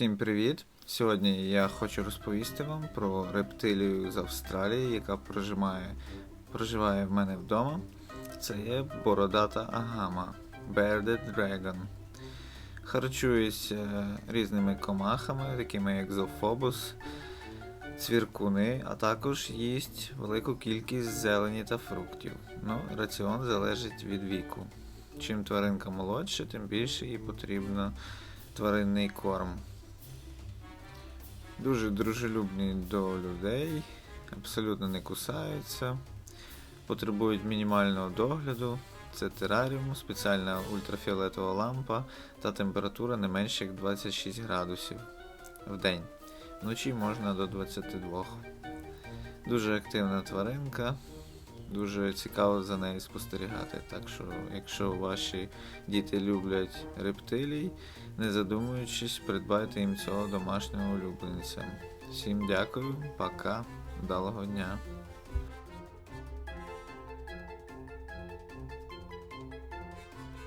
Всім привіт! Сьогодні я хочу розповісти вам про рептилію з Австралії, яка проживає, проживає в мене вдома. Це є бородата агама Bearded Dragon. Харчується різними комахами, такими як зофобус, цвіркуни, а також їсть велику кількість зелені та фруктів. Ну, раціон залежить від віку. Чим тваринка молодша, тим більше їй потрібно тваринний корм. Дуже дружелюбні до людей, абсолютно не кусаються, потребують мінімального догляду. Це тераріум, спеціальна ультрафіолетова лампа та температура не менше як 26 градусів в день. Вночі можна до 22. Дуже активна тваринка, дуже цікаво за нею спостерігати. Так що, якщо ваші діти люблять рептилій, не задумуючись, придбайте їм цього домашнього улюбленця. Всім дякую, пока, вдалого дня.